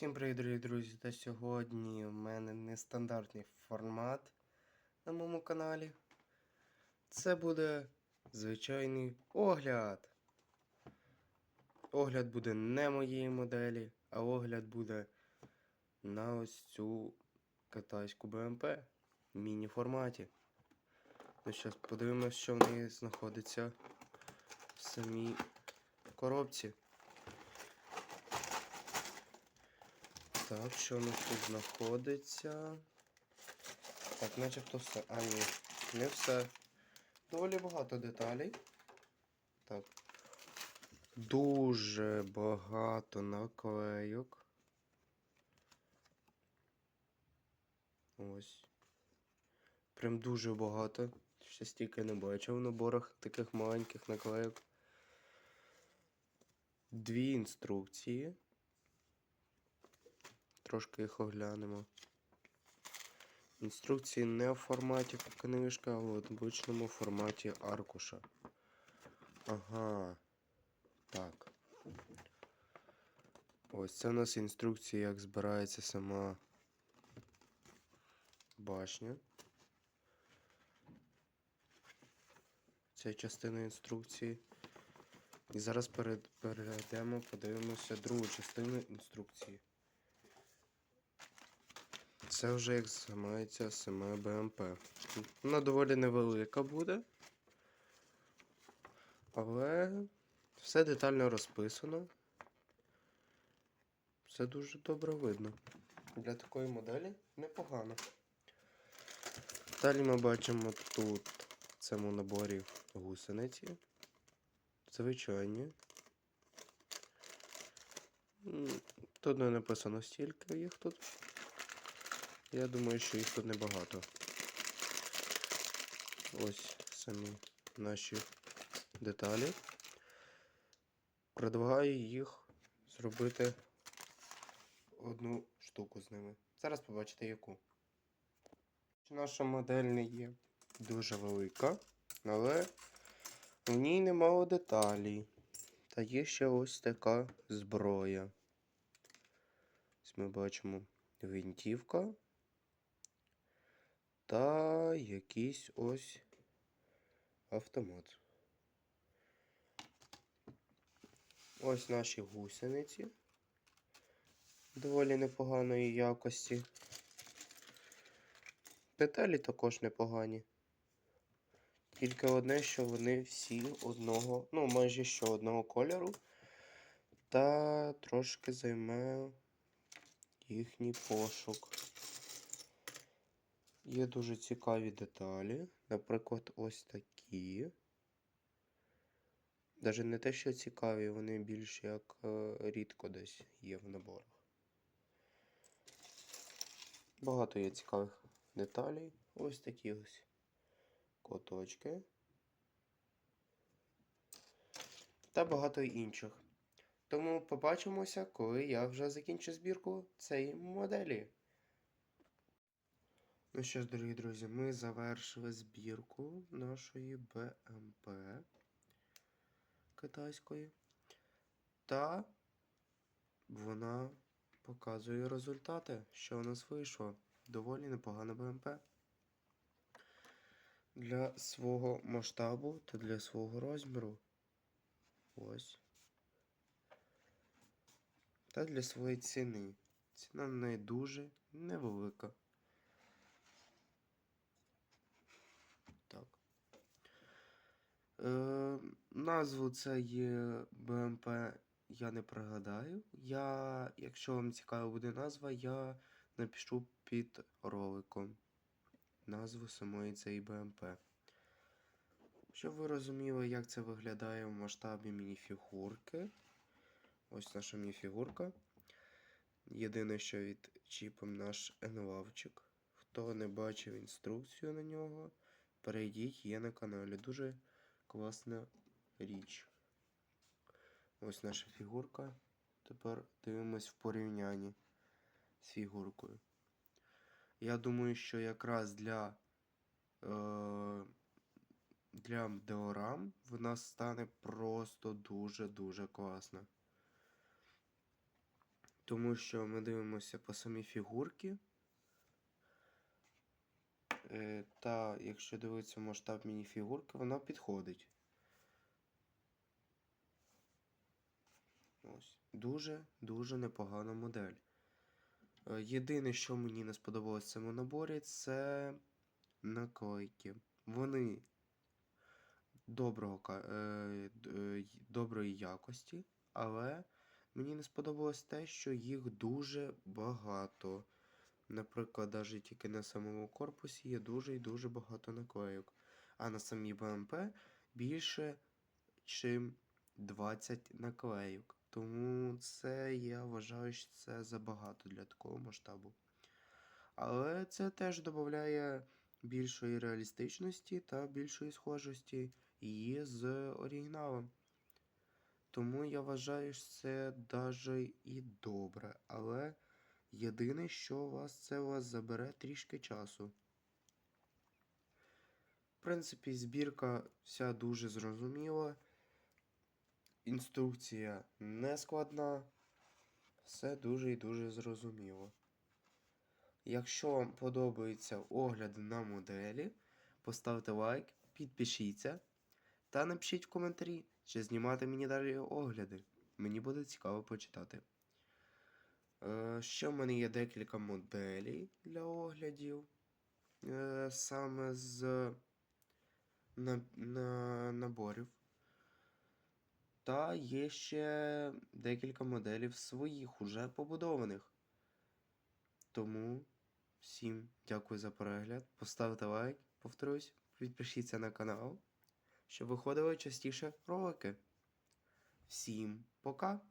Всім привіт, дорогі друзі! Та сьогодні в мене нестандартний формат на моєму каналі. Це буде звичайний огляд. Огляд буде не моєї моделі, а огляд буде на ось цю китайську БМП в міні-форматі. Ну, зараз подивимось, що в неї знаходиться в самій коробці. Так, що у нас тут знаходиться? Так, начебто все. А, ні, не все. Доволі багато деталей. Так. Дуже багато наклейок. Ось. Прям дуже багато. Ще стільки не бачив в наборах таких маленьких наклейок. Дві інструкції. Трошки їх оглянемо. Інструкції не в форматі книжка, а в обичному форматі аркуша. Ага. Так. Ось це у нас інструкція, як збирається сама башня. Це частина інструкції. І зараз перейдемо, подивимося другу частину інструкції. Це вже як займається саме БМП. Вона доволі невелика буде. Але все детально розписано. Все дуже добре видно. Для такої моделі непогано. Далі ми бачимо тут в цьому наборі гусениці. Звичайні. Тут не написано стільки їх тут. Я думаю, що їх тут небагато. Ось самі наші деталі. Предлагаю їх зробити одну штуку з ними. Зараз побачите яку. Наша модель не є дуже велика, але в ній немало деталей. Та є ще ось така зброя. Ось ми бачимо гвинтівка та якийсь ось автомат. Ось наші гусениці доволі непоганої якості. Деталі також непогані. Тільки одне, що вони всі одного, ну майже що одного кольору, та трошки займе їхній пошук. Є дуже цікаві деталі. Наприклад, ось такі. Навіть не те, що цікаві, вони більш як е, рідко десь є в наборах. Багато є цікавих деталей. Ось такі ось коточки. Та багато інших. Тому побачимося, коли я вже закінчу збірку цієї моделі. Ну що ж, дорогі друзі, ми завершили збірку нашої БМП китайської. Та вона показує результати, що у нас вийшло. Доволі непогана БМП. Для свого масштабу та для свого розміру. Ось. Та для своєї ціни. Ціна на неї дуже невелика. Е, назву цієї БМП я не пригадаю. Я, якщо вам цікава буде назва, я напишу під роликом назву самої цієї БМП. Щоб ви розуміли, як це виглядає в масштабі мініфігурки. Ось наша мініфігурка. Єдине, що від чіпом наш енлавчик. Хто не бачив інструкцію на нього, перейдіть, є на каналі. Дуже класна річ. Ось наша фігурка. Тепер дивимось в порівнянні з фігуркою. Я думаю, що якраз для е, для диорам вона стане просто дуже-дуже класна. Тому що ми дивимося по самій фігурки. Е, Та якщо дивитися масштаб мініфігурки, вона підходить. Ось. Дуже-дуже непогана модель. Е, Єдине, що мені не сподобалось в цьому наборі, це наклейки. Вони доброго, е, доброї якості, але мені не сподобалось те, що їх дуже багато. Наприклад, навіть тільки на самому корпусі є дуже і дуже багато наклейок. А на самій БМП більше, чим 20 наклейок. Тому це я вважаю, що це забагато для такого масштабу. Але це теж додає більшої реалістичності та більшої схожості її з оригіналом. Тому я вважаю, що це даже і добре. Але єдине, що у вас це вас забере трішки часу. В принципі, збірка вся дуже зрозуміла. Інструкція не складна. Все дуже і дуже зрозуміло. Якщо вам подобаються огляди на моделі, поставте лайк, підпишіться та напишіть в коментарі, чи знімати мені далі огляди. Мені буде цікаво почитати. Е, ще в мене є декілька моделей для оглядів. Е, саме з на, на, наборів. Та є ще декілька моделів своїх, уже побудованих. Тому всім дякую за перегляд. Поставте лайк, повторюсь, підпишіться на канал, щоб виходили частіше ролики. Всім пока!